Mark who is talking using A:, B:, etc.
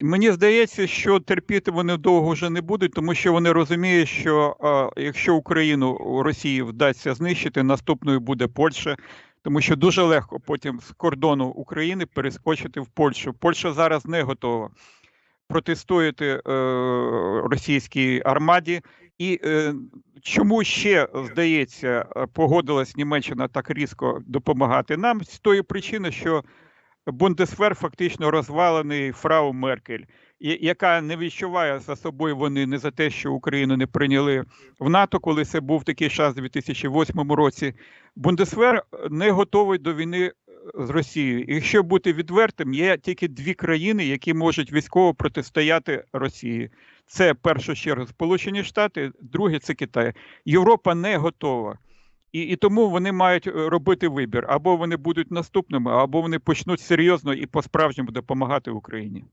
A: Мені здається, що терпіти вони довго вже не будуть, тому що вони розуміють, що е, якщо Україну Росії вдасться знищити, наступною буде Польща, тому що дуже легко потім з кордону України перескочити в Польщу. Польща зараз не готова протистояти е, російській армаді. І е, чому ще здається, погодилась Німеччина так різко допомагати нам з тої причини, що Бундесвер фактично розвалений фрау Меркель, яка не відчуває за собою вони не за те, що Україну не прийняли в НАТО, коли це був такий час у 2008 році. Бундесвер не готовий до війни е, з Росією. Якщо бути відвертим, є тільки дві країни, які можуть військово протистояти Росії. Це першу чергу Сполучені Штати, друге це Китай. Європа не готова. І, і тому вони мають е, робити вибір: або вони будуть наступними, або вони почнуть серйозно і по-справжньому допомагати Україні.